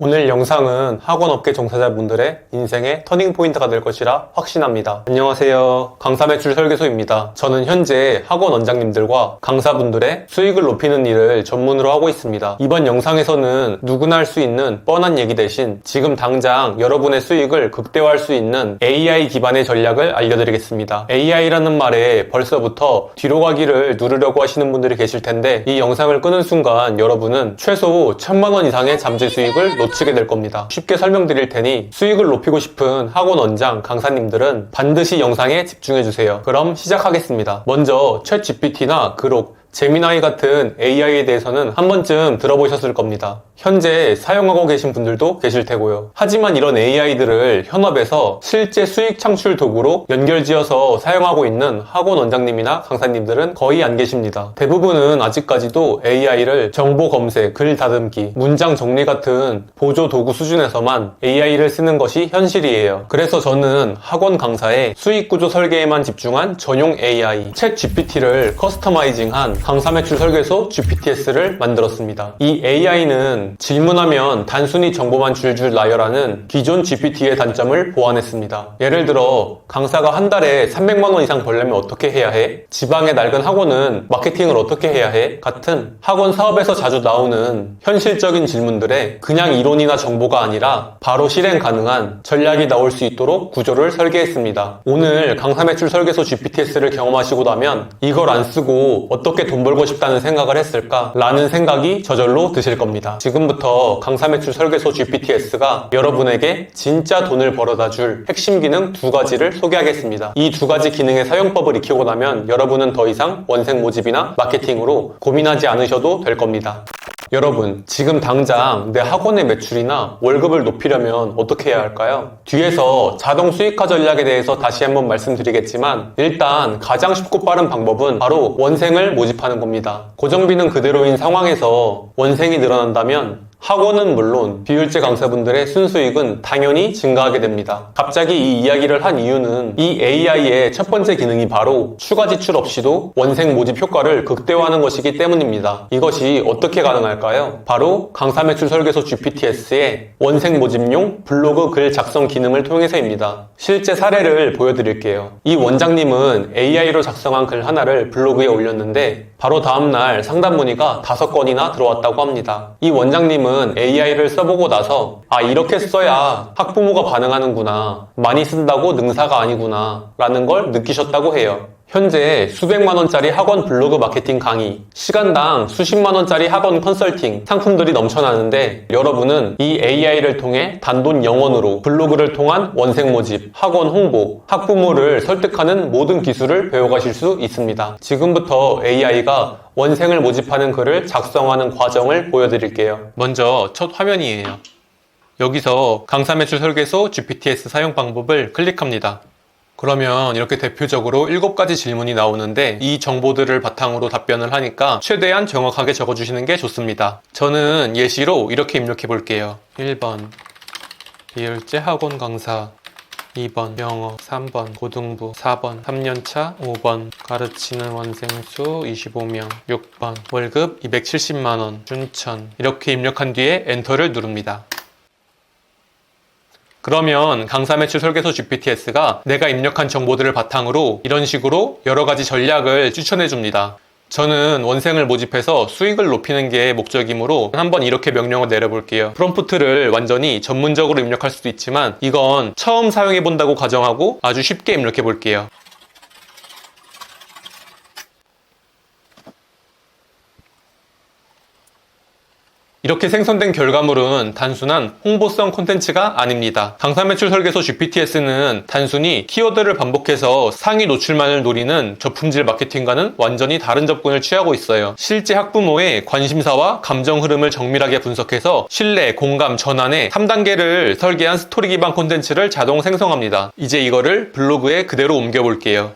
오늘 영상은 학원업계 종사자분들의 인생의 터닝포인트가 될 것이라 확신합니다. 안녕하세요. 강사 매출 설계소입니다. 저는 현재 학원 원장님들과 강사분들의 수익을 높이는 일을 전문으로 하고 있습니다. 이번 영상에서는 누구나 할 수 있는 뻔한 얘기 대신 지금 당장 여러분의 수익을 극대화할 수 있는 AI 기반의 전략을 알려드리겠습니다. AI라는 말에 벌써부터 뒤로 가기를 누르려고 하시는 분들이 계실 텐데 이 영상을 끄는 순간 여러분은 최소 천만 원 이상의 잠재 수익을 놓치게 될 겁니다. 쉽게 설명드릴 테니 수익을 높이고 싶은 학원 원장, 강사님들은 반드시 영상에 집중해 주세요. 그럼 시작하겠습니다. 먼저 챗 GPT나 그록, 제미나이 같은 AI에 대해서는 한 번쯤 들어보셨을 겁니다. 현재 사용하고 계신 분들도 계실 테고요. 하지만 이런 AI들을 현업에서 실제 수익 창출 도구로 연결지어서 사용하고 있는 학원 원장님이나 강사님들은 거의 안 계십니다. 대부분은 아직까지도 AI를 정보 검색, 글 다듬기, 문장 정리 같은 보조 도구 수준에서만 AI를 쓰는 것이 현실이에요. 그래서 저는 학원 강사의 수익 구조 설계에만 집중한 전용 AI, 챗 GPT를 커스터마이징한 강사 매출 설계소 GPTS를 만들었습니다. 이 AI는 질문하면 단순히 정보만 줄줄 나열하는 기존 GPT의 단점을 보완했습니다. 예를 들어 강사가 한 달에 300만 원 이상 벌려면 어떻게 해야 해? 지방의 낡은 학원은 마케팅을 어떻게 해야 해? 같은 학원 사업에서 자주 나오는 현실적인 질문들에 그냥 이론이나 정보가 아니라 바로 실행 가능한 전략이 나올 수 있도록 구조를 설계했습니다. 오늘 강사 매출 설계소 GPTS를 경험하시고 나면 이걸 안 쓰고 어떻게 돈 벌고 싶다는 생각을 했을까? 라는 생각이 저절로 드실 겁니다. 지금부터 강사 매출 설계소 GPTS가 여러분에게 진짜 돈을 벌어다 줄 핵심 기능 두 가지를 소개하겠습니다. 이 두 가지 기능의 사용법을 익히고 나면 여러분은 더 이상 원생 모집이나 마케팅으로 고민하지 않으셔도 될 겁니다. 여러분, 지금 당장 내 학원의 매출이나 월급을 높이려면 어떻게 해야 할까요? 뒤에서 자동 수익화 전략에 대해서 다시 한번 말씀드리겠지만 일단 가장 쉽고 빠른 방법은 바로 원생을 모집하는 겁니다. 고정비는 그대로인 상황에서 원생이 늘어난다면 학원은 물론 비율제 강사분들의 순수익은 당연히 증가하게 됩니다. 갑자기 이 이야기를 한 이유는 이 AI의 첫 번째 기능이 바로 추가 지출 없이도 원생 모집 효과를 극대화하는 것이기 때문입니다. 이것이 어떻게 가능할까요? 바로 강사 매출 설계소 GPTS의 원생 모집용 블로그 글 작성 기능을 통해서입니다. 실제 사례를 보여드릴게요. 이 원장님은 AI로 작성한 글 하나를 블로그에 올렸는데 바로 다음날 상담 문의가 다섯 건이나 들어왔다고 합니다. 이 원장님은 AI를 써보고 나서 아 이렇게 써야 학부모가 반응하는구나 많이 쓴다고 능사가 아니구나 라는 걸 느끼셨다고 해요. 현재 수백만 원짜리 학원 블로그 마케팅 강의, 시간당 수십만 원짜리 학원 컨설팅 상품들이 넘쳐나는데 여러분은 이 AI를 통해 단돈 0원으로 블로그를 통한 원생 모집, 학원 홍보, 학부모를 설득하는 모든 기술을 배워가실 수 있습니다. 지금부터 AI가 원생을 모집하는 글을 작성하는 과정을 보여드릴게요. 먼저 첫 화면이에요. 여기서 강사 매출 설계소 GPTS 사용 방법을 클릭합니다. 그러면 이렇게 대표적으로 7가지 질문이 나오는데 이 정보들을 바탕으로 답변을 하니까 최대한 정확하게 적어주시는 게 좋습니다. 저는 예시로 이렇게 입력해 볼게요. 1번 비율제 학원 강사. 2번 영어. 3번 고등부. 4번 3년차. 5번 가르치는 원생수. 25명. 6번 월급 270만원. 준천. 이렇게 입력한 뒤에 엔터를 누릅니다. 그러면 강사 매출 설계소 GPTS가 내가 입력한 정보들을 바탕으로 이런 식으로 여러 가지 전략을 추천해 줍니다. 저는 원생을 모집해서 수익을 높이는 게 목적이므로 한번 이렇게 명령을 내려볼게요. 프롬프트를 완전히 전문적으로 입력할 수도 있지만 이건 처음 사용해 본다고 가정하고 아주 쉽게 입력해 볼게요. 이렇게 생성된 결과물은 단순한 홍보성 콘텐츠가 아닙니다. 강사 매출 설계소 GPTS는 단순히 키워드를 반복해서 상위 노출만을 노리는 저품질 마케팅과는 완전히 다른 접근을 취하고 있어요. 실제 학부모의 관심사와 감정 흐름을 정밀하게 분석해서 신뢰, 공감, 전환의 3단계를 설계한 스토리 기반 콘텐츠를 자동 생성합니다. 이제 이거를 블로그에 그대로 옮겨볼게요.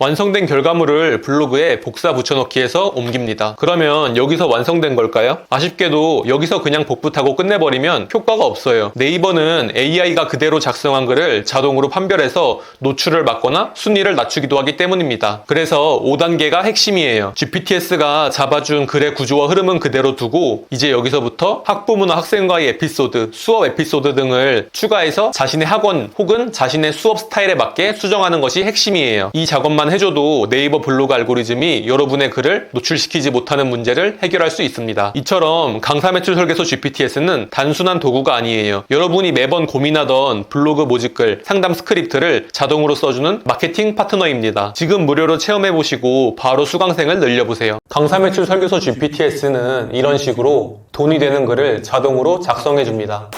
완성된 결과물을 블로그에 복사 붙여넣기 해서 옮깁니다. 그러면 여기서 완성된 걸까요? 아쉽게도 여기서 그냥 복붙하고 끝내버리면 효과가 없어요. 네이버는 AI가 그대로 작성한 글을 자동으로 판별해서 노출을 막거나 순위를 낮추기도 하기 때문입니다. 그래서 5단계가 핵심이에요. GPTS가 잡아준 글의 구조와 흐름은 그대로 두고 이제 여기서부터 학부모나 학생과의 에피소드, 수업 에피소드 등을 추가해서 자신의 학원 혹은 자신의 수업 스타일에 맞게 수정하는 것이 핵심이에요. 이 작업만 해줘도 네이버 블로그 알고리즘이 여러분의 글을 노출시키지 못하는 문제를 해결할 수 있습니다. 이처럼 강사 매출 설계소 GPTS는 단순한 도구가 아니에요. 여러분이 매번 고민하던 블로그 모집글, 상담 스크립트를 자동으로 써주는 마케팅 파트너입니다. 지금 무료로 체험해보시고 바로 수강생을 늘려보세요. 강사 매출 설계소 GPTS는 이런 식으로 돈이 되는 글을 자동으로 작성해줍니다.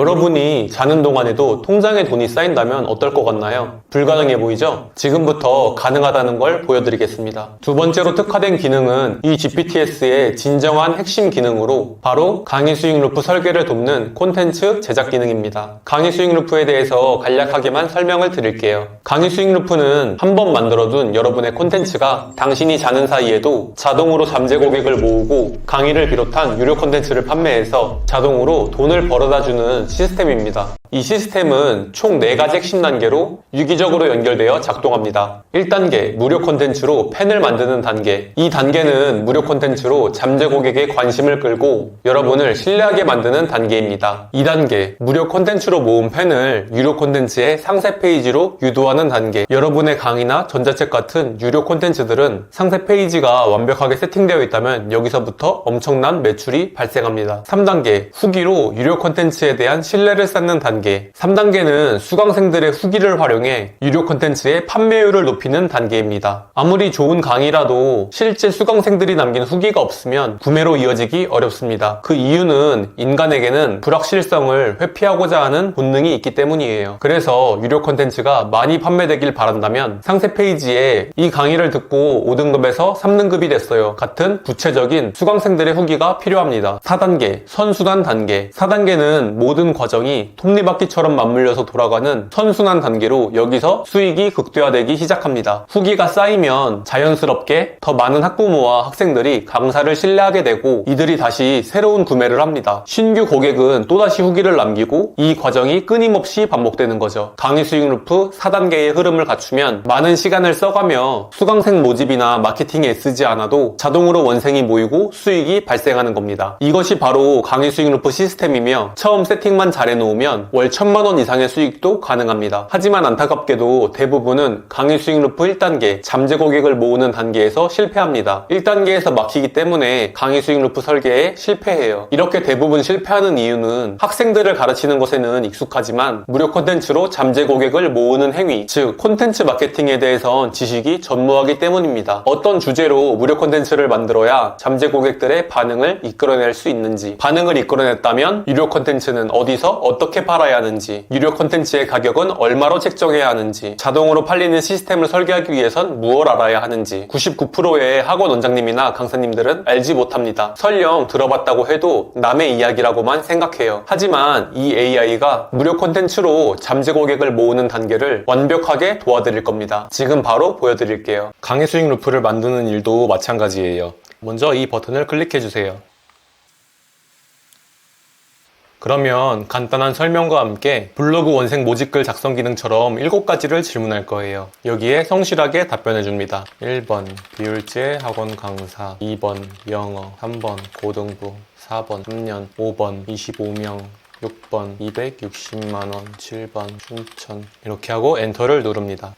여러분이 자는 동안에도 통장에 돈이 쌓인다면 어떨 것 같나요? 불가능해 보이죠? 지금부터 가능하다는 걸 보여드리겠습니다. 두 번째로 특화된 기능은 이 GPTS의 진정한 핵심 기능으로 바로 강의 수익 루프 설계를 돕는 콘텐츠 제작 기능입니다. 강의 수익 루프에 대해서 간략하게만 설명을 드릴게요. 강의 수익 루프는 한 번 만들어둔 여러분의 콘텐츠가 당신이 자는 사이에도 자동으로 잠재 고객을 모으고 강의를 비롯한 유료 콘텐츠를 판매해서 자동으로 돈을 벌어다 주는 시스템입니다. 이 시스템은 총 4가지 핵심 단계로 유기적으로 연결되어 작동합니다. 1단계, 무료 콘텐츠로 팬을 만드는 단계. 이 단계는 무료 콘텐츠로 잠재 고객의 관심을 끌고 여러분을 신뢰하게 만드는 단계입니다. 2단계, 무료 콘텐츠로 모은 팬을 유료 콘텐츠의 상세 페이지로 유도하는 단계. 여러분의 강의나 전자책 같은 유료 콘텐츠들은 상세 페이지가 완벽하게 세팅되어 있다면 여기서부터 엄청난 매출이 발생합니다. 3단계, 후기로 유료 콘텐츠에 대한 신뢰를 쌓는 단계. 3단계는 수강생들의 후기를 활용해 유료 콘텐츠의 판매율을 높이는 단계입니다. 아무리 좋은 강의라도 실제 수강생들이 남긴 후기가 없으면 구매로 이어지기 어렵습니다. 그 이유는 인간에게는 불확실성을 회피하고자 하는 본능이 있기 때문이에요. 그래서 유료 콘텐츠가 많이 판매되길 바란다면 상세 페이지에 이 강의를 듣고 5등급에서 3등급이 됐어요. 같은 구체적인 수강생들의 후기가 필요합니다. 4단계, 선순환 단계. 4단계는 모든 과정이 톱니 바퀴처럼 맞물려서 돌아가는 선순환 단계로 여기서 수익이 극대화되기 시작합니다. 후기가 쌓이면 자연스럽게 더 많은 학부모와 학생들이 강사를 신뢰하게 되고 이들이 다시 새로운 구매를 합니다. 신규 고객은 또다시 후기를 남기고 이 과정이 끊임없이 반복되는 거죠. 강의 수익 루프 4단계의 흐름을 갖추면 많은 시간을 써가며 수강생 모집이나 마케팅에 애쓰지 않아도 자동으로 원생이 모이고 수익이 발생하는 겁니다. 이것이 바로 강의 수익 루프 시스템이며 처음 세팅만 잘 해놓으면 월 천만 원 이상의 수익도 가능합니다. 하지만 안타깝게도 대부분은 강의 수익 루프 1단계 잠재 고객을 모으는 단계에서 실패합니다. 1단계에서 막히기 때문에 강의 수익 루프 설계에 실패해요. 이렇게 대부분 실패하는 이유는 학생들을 가르치는 것에는 익숙하지만 무료 콘텐츠로 잠재 고객을 모으는 행위, 즉 콘텐츠 마케팅에 대해선 지식이 전무하기 때문입니다. 어떤 주제로 무료 콘텐츠를 만들어야 잠재 고객들의 반응을 이끌어낼 수 있는지, 반응을 이끌어냈다면 유료 콘텐츠는 어디서 어떻게 팔아야 하는지, 유료 콘텐츠의 가격은 얼마로 책정해야 하는지, 자동으로 팔리는 시스템을 설계하기 위해선 무엇 알아야 하는지 99%의 학원 원장님이나 강사님들은 알지 못합니다. 설령 들어봤다고 해도 남의 이야기라고만 생각해요. 하지만 이 AI가 무료 콘텐츠로 잠재 고객을 모으는 단계를 완벽하게 도와드릴 겁니다. 지금 바로 보여드릴게요. 강의 수익 루프를 만드는 일도 마찬가지예요. 먼저 이 버튼을 클릭해 주세요. 그러면 간단한 설명과 함께 블로그 원생 모집글 작성 기능처럼 7가지를 질문할 거예요. 여기에 성실하게 답변해 줍니다. 1번 비율제 학원 강사 2번 영어 3번 고등부 4번 3년 5번 25명 6번 260만원 7번 춘천 이렇게 하고 엔터를 누릅니다.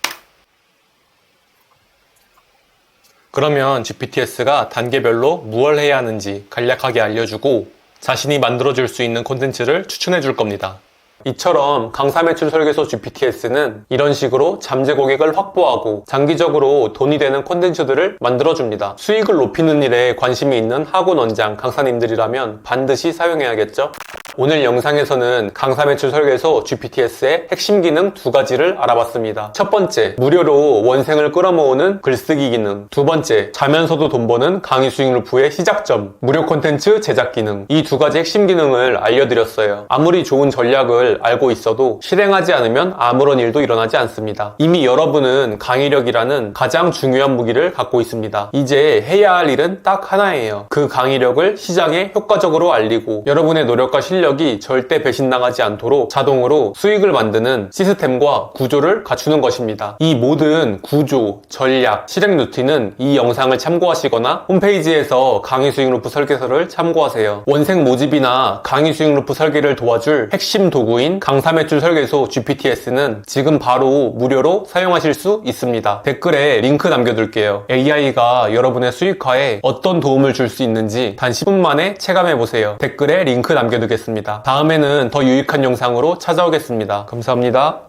그러면 GPTS가 단계별로 무엇을 해야 하는지 간략하게 알려주고 자신이 만들어줄 수 있는 콘텐츠를 추천해 줄 겁니다. 이처럼 강사 매출 설계소 GPTS는 이런 식으로 잠재 고객을 확보하고 장기적으로 돈이 되는 콘텐츠들을 만들어줍니다. 수익을 높이는 일에 관심이 있는 학원 원장, 강사님들이라면 반드시 사용해야겠죠? 오늘 영상에서는 강사 매출 설계소 GPTS의 핵심 기능 두 가지를 알아봤습니다. 첫 번째, 무료로 원생을 끌어모으는 글쓰기 기능. 두 번째, 자면서도 돈 버는 강의 수익 루프의 시작점. 무료 콘텐츠 제작 기능. 이 두 가지 핵심 기능을 알려드렸어요. 아무리 좋은 전략을 알고 있어도 실행하지 않으면 아무런 일도 일어나지 않습니다. 이미 여러분은 강의력이라는 가장 중요한 무기를 갖고 있습니다. 이제 해야 할 일은 딱 하나예요. 그 강의력을 시장에 효과적으로 알리고 여러분의 노력과 실력 이 절대 배신당하지 않도록 자동으로 수익을 만드는 시스템과 구조를 갖추는 것입니다. 이 모든 구조, 전략, 실행 루틴은 이 영상을 참고하시거나 홈페이지에서 강의 수익 루프 설계서를 참고하세요. 원생 모집이나 강의 수익 루프 설계를 도와줄 핵심 도구인 강사 매출 설계소 GPTS는 지금 바로 무료로 사용하실 수 있습니다. 댓글에 링크 남겨둘게요. AI가 여러분의 수익화에 어떤 도움을 줄 수 있는지 단 10분 만에 체감해보세요. 댓글에 링크 남겨두 겠습니다. 다음에는 더 유익한 영상으로 찾아오겠습니다. 감사합니다.